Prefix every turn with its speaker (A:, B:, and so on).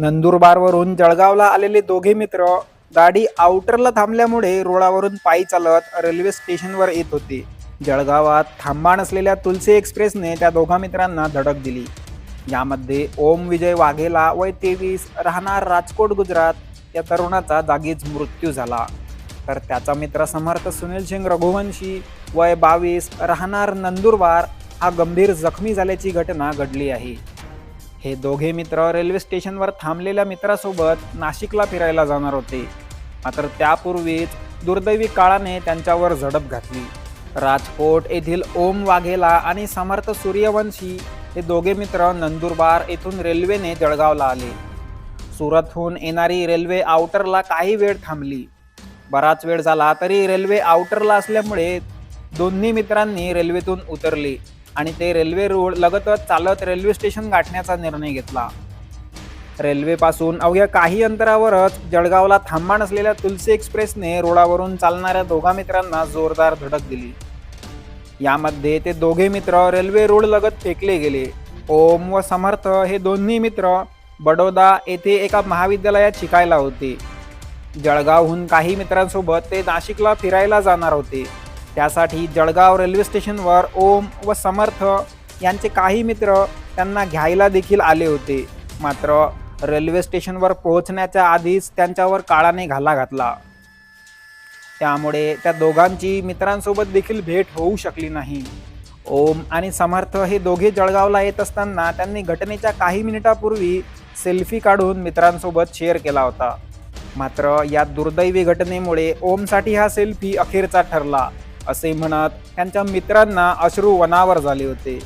A: नंदुरबारवरून जळगावला आलेले दोघे मित्र गाडी आउटरला थांबल्यामुळे रुळावरून पायी चालत रेल्वे स्टेशनवर येत होते. जळगावात थांबा नसलेल्या तुलसी एक्सप्रेसने त्या दोघा मित्रांना धडक दिली. यामध्ये ओम विजय वाघेला वय तेवीस राहणार राजकोट गुजरात. या तरुणाचा जागीच मृत्यू झाला. तर त्याचा मित्र समर्थ सुनील सिंग रघुवंशी वय बावीस राहणार नंदुरबार हा गंभीर जखमी झाल्याची घटना घडली आहे. हे दोघे मित्र रेल्वे स्टेशनवर थांबलेल्या मित्रासोबत नाशिकला फिरायला जाणार होते. मात्र त्यापूर्वीच दुर्दैवी काळाने त्यांच्यावर झडप घातली. राजकोट येथील ओम वाघेला आणि समर्थ सूर्यवंशी हे दोघे मित्र नंदुरबार येथून रेल्वेने जळगावला आले. सुरतहून येणारी रेल्वे आउटरला काही वेळ थांबली. बराच वेळ झाला तरी रेल्वे आउटरला असल्यामुळे दोन्ही मित्रांनी रेल्वेतून उतरले. आणि ते रेल्वे रोड लगतच चालत रेल्वे स्टेशन गाठण्याचा निर्णय घेतला. रेल्वेपासून अवघ्या काही अंतरावरच जळगावला थांबा नसलेल्या तुलसी एक्सप्रेसने रोडावरून चालणाऱ्या दोघा मित्रांना जोरदार धडक दिली. यामध्ये ते दोघे मित्र रेल्वे रोड लगत फेकले गेले. ओम व समर्थ हे दोन्ही मित्र बडोदा येथे एका महाविद्यालयात शिकायला होते. जळगावहून काही मित्रांसोबत ते नाशिकला फिरायला जाणार होते. त्यासाठी जळगाव रेल्वे स्टेशनवर ओम व समर्थ यांचे काही मित्र त्यांना घ्यायला देखील आले होते. मात्र रेल्वे स्टेशनवर पोहोचण्याच्या आधीच त्यांच्यावर काळाने घाला घातला. त्यामुळे त्या दोघांची मित्रांसोबत देखील भेट होऊ शकली नाही. ओम आणि समर्थ हे दोघे जळगावला येत असताना त्यांनी घटनेच्या काही मिनिटापूर्वी सेल्फी काढून मित्रांसोबत शेअर केला होता. मात्र या दुर्दैवी घटनेमुळे ओमसाठी हा सेल्फी अखेरचा ठरला. असे म्हणत. त्यांच्या मित्रांना अश्रू वनावर झाले होते.